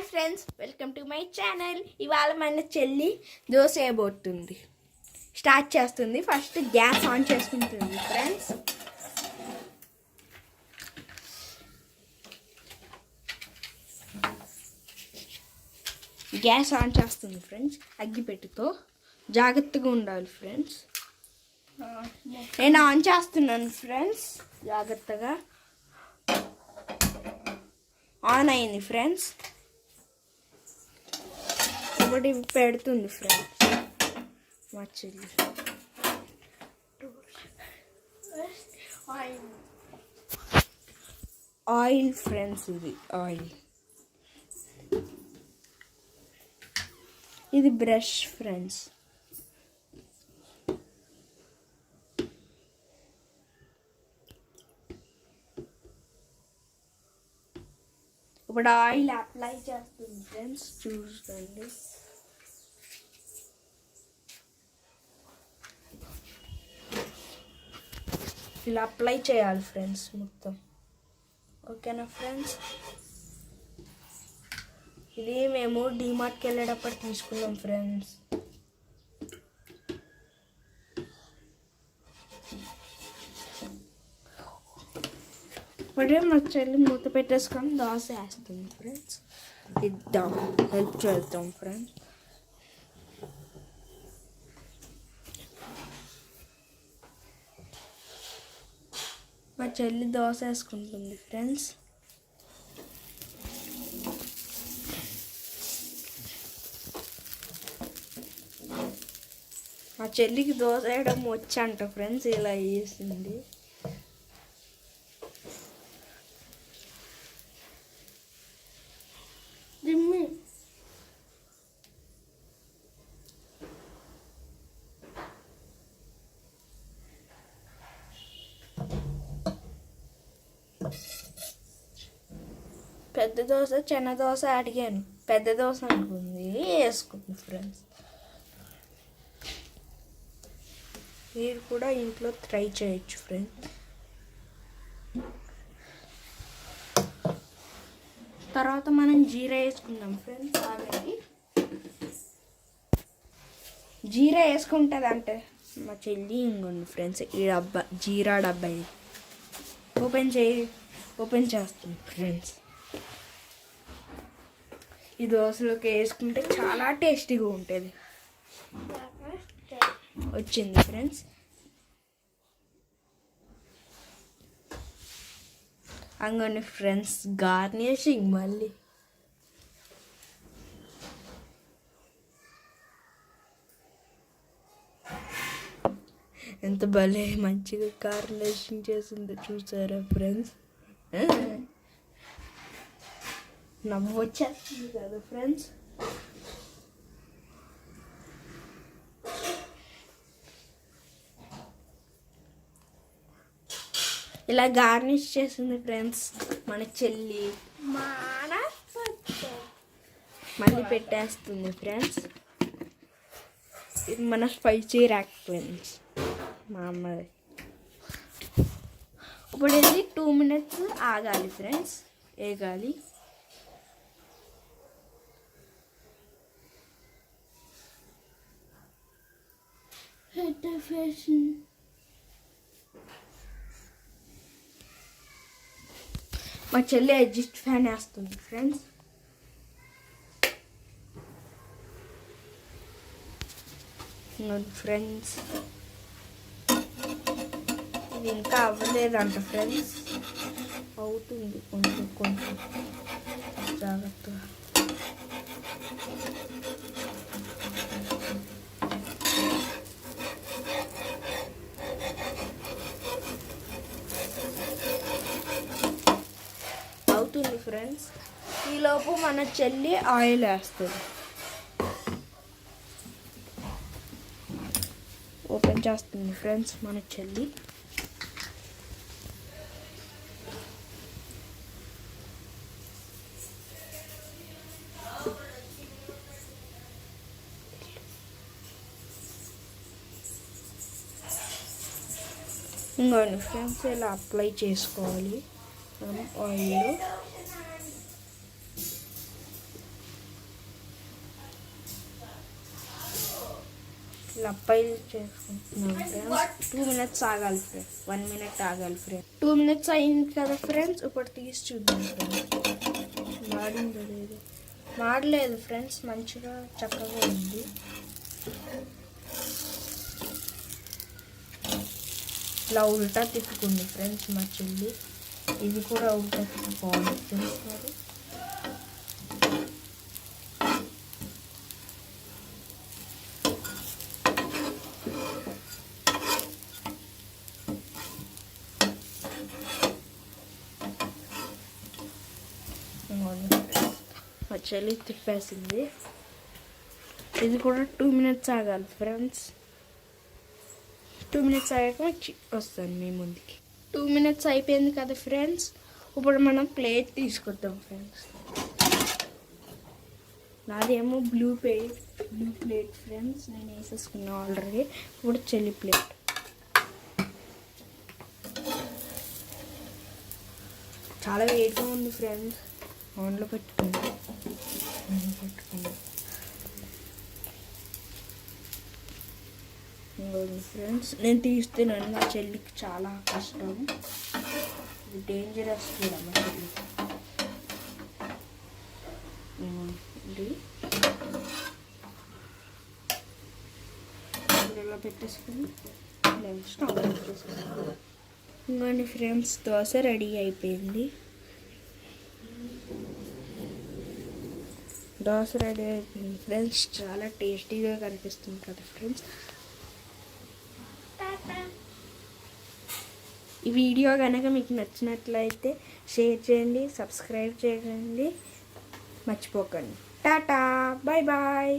Hi friends welcome to my channel. ఇవాళ మన చెల్లి దోశ వేయబోతుంది. స్టార్ట్ చేస్తుంది. ఫస్ట్ గ్యాస్ ఆన్ చేసుకుంటుంది ఫ్రెండ్స్ గ్యాస్ ఆన్ చేస్తుంది ఫ్రెండ్స్ అగ్గిపెట్టుతో జాగ్రత్తగా ఉండాలి ఫ్రెండ్స్ నేను ఆన్ చేస్తున్నాను ఫ్రెండ్స్ జాగ్రత్తగా. ఆన్ అయింది ఫ్రెండ్స్ ఒకటి పెడుతుంది ఫ్రెండ్స్ మా చెల్లి. ఆయిల్ ఫ్రెండ్స్ ఇది ఆయిల్ ఇది బ్రష్ ఫ్రెండ్స్ ఇప్పుడు ఆయిల్ అప్లై చేస్తుంది ఫ్రెండ్స్ చూడండి. ఇలా అప్లై చేయాలి ఫ్రెండ్స్ మొత్తం. ఓకేనా ఫ్రెండ్స్ ఇది మేము డిమార్ట్కి వెళ్ళేటప్పుడు తీసుకున్నాం ఫ్రెండ్స్ ఇప్పుడే మా చెల్లి మూత పెట్టేసుకొని దోశ వేస్తుంది ఫ్రెండ్స్ ఇద్దాం హెల్ప్ చేద్దాం ఫ్రెండ్స్ మా చెల్లి దోశ వేసుకుంటుంది ఫ్రెండ్స్ మా చెల్లికి దోశ వేయడం వచ్చంట ఫ్రెండ్స్ ఇలా వేసింది పెద్ద దోశ చిన్న దోశ అడిగాను. పెద్ద దోశ అనుకుంది. వేసుకుంది ఫ్రెండ్స్. మీరు కూడా ఇంట్లో ట్రై చేయొచ్చు ఫ్రెండ్స్. తర్వాత మనం జీరా వేసుకుందాం ఫ్రెండ్స్ ఆల్రెడీ. జీరా వేసుకుంటుంది అంటే మా చెల్లి ఇంకోండి ఫ్రెండ్స్ ఈ డబ్బా జీరా డబ్బా ఇది. ఓపెన్ చేయి. ఓపెన్ చేస్తుంది ఫ్రెండ్స్. ఈ దోశలోకి వేసుకుంటే చాలా టేస్టీగా ఉంటుంది. వచ్చింది ఫ్రెండ్స్. అంగని ఫ్రెండ్స్ గార్నిషింగ్ మళ్ళీ. ఎంత భలే మంచిగా గార్నిషింగ్ చేసింది చూసారా ఫ్రెండ్స్? నవ్వు వచ్చేస్తుంది కదా ఫ్రెండ్స్ ఇలా గార్నిష్ చేసింది ఫ్రెండ్స్ మన చెల్లి. మళ్ళీ పెట్టేస్తుంది ఫ్రెండ్స్. ఇది మన స్పైసీ ర్యాక్ ఫ్రెండ్స్ మా అమ్మది. ఇప్పుడు ఇది టూ మినిట్స్ ఆగాలి ఫ్రెండ్స్ వేగాలి హెడ్ ఫ్యాషన్ మా చెల్లి అడ్జస్ట్ ఫ్యాన్ వేస్తుంది ఫ్రెండ్స్ ఫ్రెండ్స్ ఇది ఇంకా అవ్వలేదంట ఫ్రెండ్స్ ఫ్రెండ్స్ ఈలోపు మన చెల్లి ఆయిల్ వేస్తుంది. ఓపెన్ చేస్తుంది ఫ్రెండ్స్ మన చెల్లి. ఇంకోండి ఫ్రెండ్స్ ఇలా అప్లై చేసుకోవాలి. మనం ఆయిల్ ఇలా పైలు చేసుకుంటున్నాం ఫ్రెండ్స్ టూ మినిట్స్ ఆగాలి ఫ్రెండ్స్ వన్ మినిట్ ఆగాలి ఫ్రెండ్స్ టూ మినిట్స్ అయింది కదా ఫ్రెండ్స్ ఇప్పుడు తీసి చూద్దాం ఫ్రెండ్స్ మాడిందో లేదు? మాడలేదు ఫ్రెండ్స్ మంచిగా చక్కగా ఉంది. ఇలా ఉల్టా తిప్పుకుంది ఫ్రెండ్స్ మా చెల్లి. ఇది కూడా ఉల్టా తిప్పుకోవాలి. తెలుసుకోవాలి మా చెల్లి తిప్పేసింది. ఇది కూడా టూ మినిట్స్ ఆగాలి ఫ్రెండ్స్ టూ మినిట్స్ ఆగాక చి- వస్తాను మీ ముందుకి. టూ మినిట్స్ అయిపోయింది కదా ఫ్రెండ్స్ ఇప్పుడు మనం ప్లేట్ తీసుకొద్దాం friends నాదేమో blue plate blue plate friends నేను వేసేసుకున్నా ఆల్రెడీ ఇప్పుడు చెల్లి ప్లేట్ చాలా వేడిగా ఉంది ఫ్రెండ్స్ ఆన్లో పెట్టుకుంది ఆన్లో ఇంకోండి ఫ్రెండ్స్ నేను తీస్తున్నాను మా చెల్లికి చాలా కష్టం. ఇది డేంజరస్ కూడా మా చెల్లికి ఇది ఇలా పెట్టేసుకుని? స్టవ్ పెట్టేసుకుని ఇంకోండి ఫ్రెండ్స్ దోశ రెడీ అయిపోయింది. దోశ రెడీ అయిపోయింది. ఫ్రెండ్స్ చాలా టేస్టీగా కనిపిస్తుంది కదా ఫ్రెండ్స్. ఈ వీడియో కనుక మీకు నచ్చినట్లయితే షేర్ చేయండి సబ్స్క్రైబ్ చేయండి. మర్చిపోకండి. Tata bye bye.